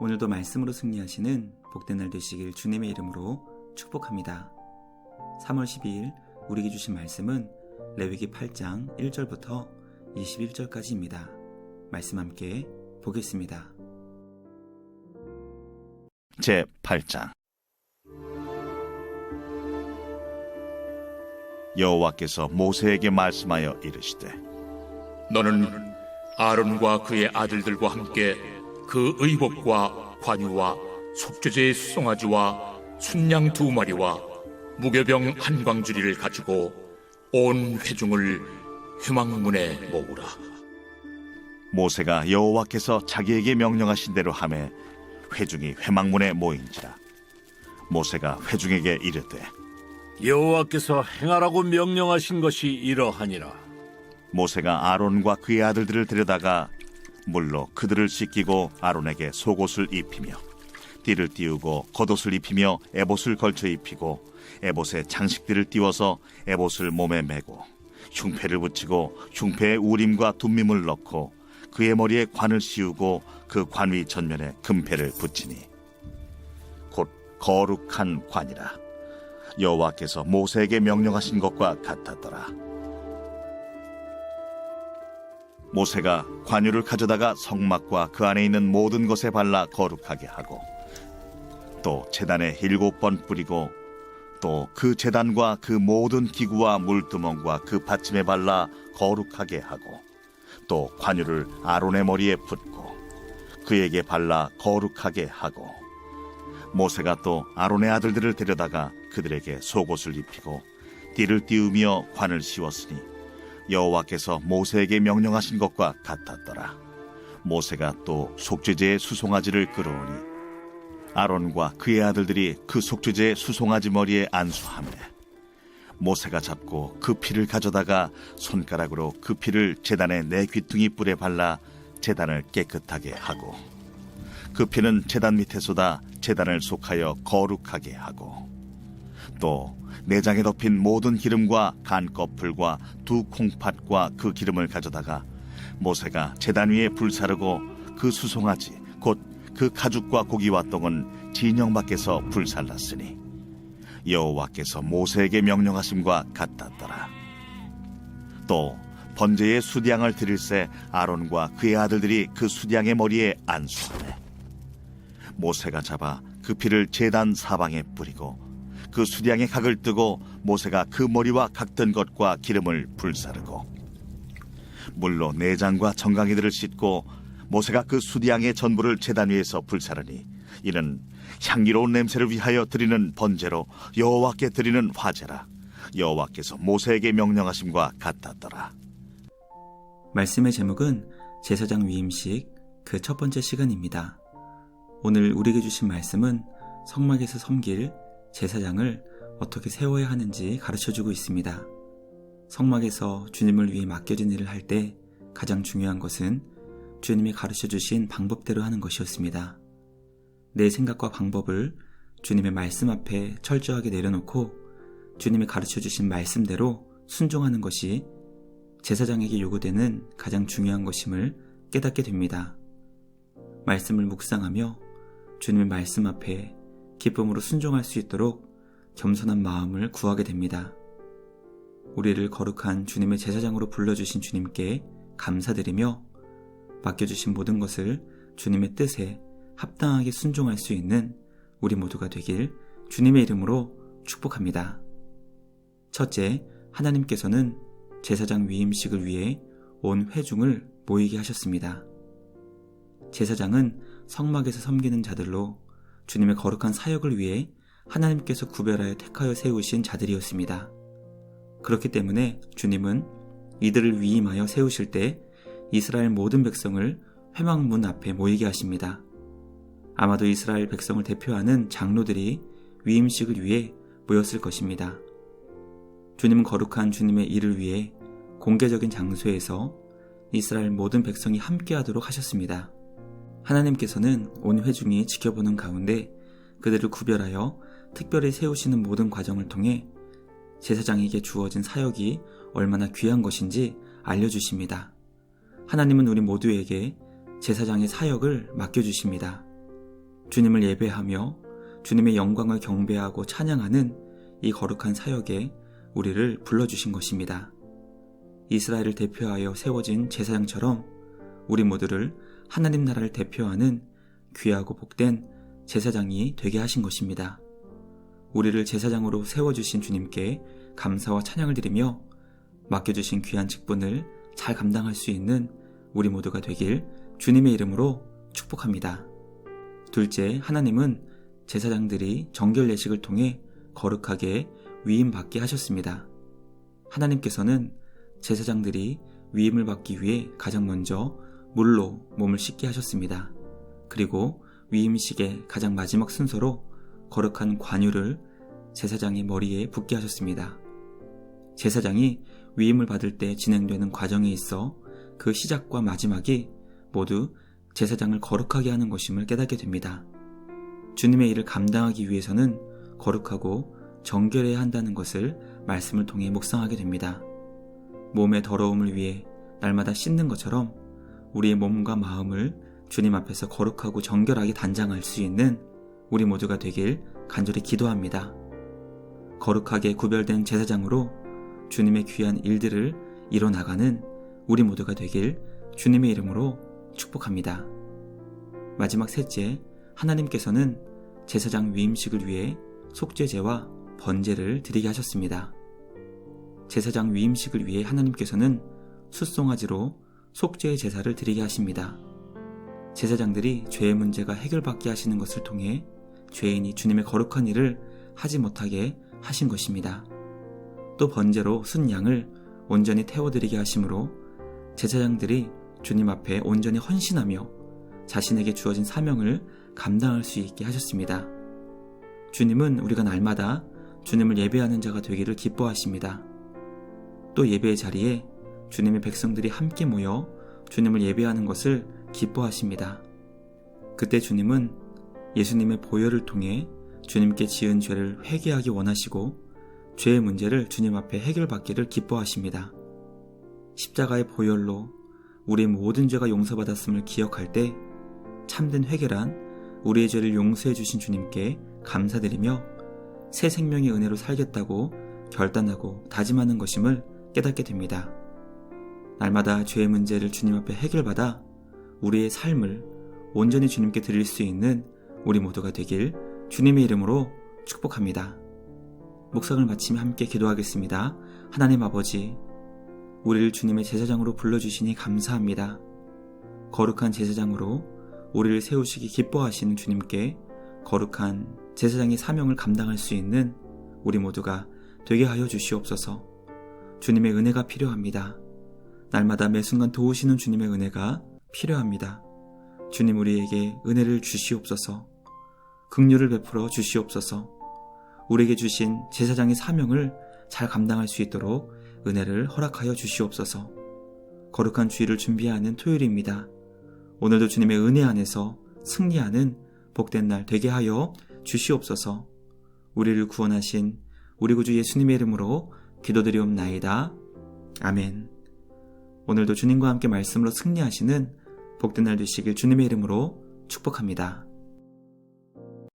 오늘도 말씀으로 승리하시는 복된 날 되시길 주님의 이름으로 축복합니다. 3월 12일 우리에게 주신 말씀은 레위기 8장 1절부터 21절까지입니다. 말씀 함께 보겠습니다. 제 8장 여호와께서 모세에게 말씀하여 이르시되 너는 아론과 그의 아들들과 함께 그 의복과 관유와 속죄제의 수송아지와 순양 두 마리와 무교병 한 광주리를 가지고 온 회중을 회망문에 모으라. 모세가 여호와께서 자기에게 명령하신 대로 하매 회중이 회망문에 모인지라 모세가 회중에게 이르되 여호와께서 행하라고 명령하신 것이 이러하니라. 모세가 아론과 그의 아들들을 데려다가 물로 그들을 씻기고 아론에게 속옷을 입히며 띠를 띄우고 겉옷을 입히며 에봇을 걸쳐 입히고 에봇에 장식들을 띄워서 에봇을 몸에 메고 흉패를 붙이고 흉패에 우림과 둠밈을 넣고 그의 머리에 관을 씌우고 그 관위 전면에 금패를 붙이니 곧 거룩한 관이라 여호와께서 모세에게 명령하신 것과 같았더라. 모세가 관유를 가져다가 성막과 그 안에 있는 모든 것에 발라 거룩하게 하고 또 제단에 일곱 번 뿌리고 또그 제단과 그 모든 기구와 물두멍과 그 받침에 발라 거룩하게 하고 또 관유를 아론의 머리에 붓고 그에게 발라 거룩하게 하고 모세가 또 아론의 아들들을 데려다가 그들에게 속옷을 입히고 띠를 띄우며 관을 씌웠으니 여호와께서 모세에게 명령하신 것과 같았더라. 모세가 또 속죄제의 수송아지를 끌어오니 아론과 그의 아들들이 그 속죄제의 수송아지 머리에 안수하며 모세가 잡고 그 피를 가져다가 손가락으로 그 피를 제단의 네 귀퉁이 뿔에 발라 제단을 깨끗하게 하고 그 피는 제단 밑에 쏟아 제단을 속하여 거룩하게 하고 또 내장에 덮인 모든 기름과 간 거풀과 두 콩팥과 그 기름을 가져다가 모세가 제단 위에 불사르고 그 수송아지 곧 그 가죽과 고기와 똥은 진영 밖에서 불살랐으니 여호와께서 모세에게 명령하심과 같았더라. 또 번제의 수량을 드릴새 아론과 그의 아들들이 그 수량의 머리에 안수하네. 모세가 잡아 그 피를 제단 사방에 뿌리고 그 수량의 각을 뜨고 모세가 그 머리와 각든 것과 기름을 불사르고 물로 내장과 정강이들을 씻고 모세가 그 수량의 전부를 제단 위에서 불사르니 이는 향기로운 냄새를 위하여 드리는 번제로 여호와께 드리는 화제라 여호와께서 모세에게 명령하심과 같았더라 말씀의 제목은 제사장 위임식 그 첫 번째 시간입니다. 오늘 우리에게 주신 말씀은 성막에서 섬길 제사장을 어떻게 세워야 하는지 가르쳐 주고 있습니다. 성막에서 주님을 위해 맡겨진 일을 할 때 가장 중요한 것은 주님이 가르쳐 주신 방법대로 하는 것이었습니다. 내 생각과 방법을 주님의 말씀 앞에 철저하게 내려놓고 주님이 가르쳐 주신 말씀대로 순종하는 것이 제사장에게 요구되는 가장 중요한 것임을 깨닫게 됩니다. 말씀을 묵상하며 주님의 말씀 앞에 기쁨으로 순종할 수 있도록 겸손한 마음을 구하게 됩니다. 우리를 거룩한 주님의 제사장으로 불러주신 주님께 감사드리며 맡겨주신 모든 것을 주님의 뜻에 합당하게 순종할 수 있는 우리 모두가 되길 주님의 이름으로 축복합니다. 첫째, 하나님께서는 제사장 위임식을 위해 온 회중을 모이게 하셨습니다. 제사장은 성막에서 섬기는 자들로 주님의 거룩한 사역을 위해 하나님께서 구별하여 택하여 세우신 자들이었습니다. 그렇기 때문에 주님은 이들을 위임하여 세우실 때 이스라엘 모든 백성을 회막문 앞에 모이게 하십니다. 아마도 이스라엘 백성을 대표하는 장로들이 위임식을 위해 모였을 것입니다. 주님은 거룩한 주님의 일을 위해 공개적인 장소에서 이스라엘 모든 백성이 함께하도록 하셨습니다. 하나님께서는 온 회중이 지켜보는 가운데 그들을 구별하여 특별히 세우시는 모든 과정을 통해 제사장에게 주어진 사역이 얼마나 귀한 것인지 알려주십니다. 하나님은 우리 모두에게 제사장의 사역을 맡겨주십니다. 주님을 예배하며 주님의 영광을 경배하고 찬양하는 이 거룩한 사역에 우리를 불러주신 것입니다. 이스라엘을 대표하여 세워진 제사장처럼 우리 모두를 하나님 나라를 대표하는 귀하고 복된 제사장이 되게 하신 것입니다. 우리를 제사장으로 세워주신 주님께 감사와 찬양을 드리며 맡겨주신 귀한 직분을 잘 감당할 수 있는 우리 모두가 되길 주님의 이름으로 축복합니다. 둘째, 하나님은 제사장들이 정결 예식을 통해 거룩하게 위임받게 하셨습니다. 하나님께서는 제사장들이 위임을 받기 위해 가장 먼저 물로 몸을 씻게 하셨습니다. 그리고 위임식의 가장 마지막 순서로 거룩한 관유를 제사장의 머리에 붓게 하셨습니다. 제사장이 위임을 받을 때 진행되는 과정에 있어 그 시작과 마지막이 모두 제사장을 거룩하게 하는 것임을 깨닫게 됩니다. 주님의 일을 감당하기 위해서는 거룩하고 정결해야 한다는 것을 말씀을 통해 묵상하게 됩니다. 몸의 더러움을 위해 날마다 씻는 것처럼 우리의 몸과 마음을 주님 앞에서 거룩하고 정결하게 단장할 수 있는 우리 모두가 되길 간절히 기도합니다. 거룩하게 구별된 제사장으로 주님의 귀한 일들을 이뤄나가는 우리 모두가 되길 주님의 이름으로 축복합니다. 마지막 셋째, 하나님께서는 제사장 위임식을 위해 속죄제와 번제를 드리게 하셨습니다. 제사장 위임식을 위해 하나님께서는 숫송아지로 속죄의 제사를 드리게 하십니다. 제사장들이 죄의 문제가 해결받게 하시는 것을 통해 죄인이 주님의 거룩한 일을 하지 못하게 하신 것입니다. 또 번제로 순 양을 온전히 태워드리게 하심으로 제사장들이 주님 앞에 온전히 헌신하며 자신에게 주어진 사명을 감당할 수 있게 하셨습니다. 주님은 우리가 날마다 주님을 예배하는 자가 되기를 기뻐하십니다. 또 예배의 자리에 주님의 백성들이 함께 모여 주님을 예배하는 것을 기뻐하십니다. 그때 주님은 예수님의 보혈을 통해 주님께 지은 죄를 회개하기 원하시고 죄의 문제를 주님 앞에 해결받기를 기뻐하십니다. 십자가의 보혈로 우리의 모든 죄가 용서받았음을 기억할 때 참된 회개란 우리의 죄를 용서해 주신 주님께 감사드리며 새 생명의 은혜로 살겠다고 결단하고 다짐하는 것임을 깨닫게 됩니다. 날마다 죄의 문제를 주님 앞에 해결받아 우리의 삶을 온전히 주님께 드릴 수 있는 우리 모두가 되길 주님의 이름으로 축복합니다. 묵상을 마치며 함께 기도하겠습니다. 하나님 아버지, 우리를 주님의 제사장으로 불러주시니 감사합니다. 거룩한 제사장으로 우리를 세우시기 기뻐하시는 주님께 거룩한 제사장의 사명을 감당할 수 있는 우리 모두가 되게 하여 주시옵소서. 주님의 은혜가 필요합니다. 날마다 매 순간 도우시는 주님의 은혜가 필요합니다. 주님 우리에게 은혜를 주시옵소서. 긍휼을 베풀어 주시옵소서. 우리에게 주신 제사장의 사명을 잘 감당할 수 있도록 은혜를 허락하여 주시옵소서. 거룩한 주의를 준비하는 토요일입니다. 오늘도 주님의 은혜 안에서 승리하는 복된 날 되게 하여 주시옵소서. 우리를 구원하신 우리 구주 예수님의 이름으로 기도드리옵나이다. 아멘. 오늘도 주님과 함께 말씀으로 승리하시는 복된 날 되시길 주님의 이름으로 축복합니다.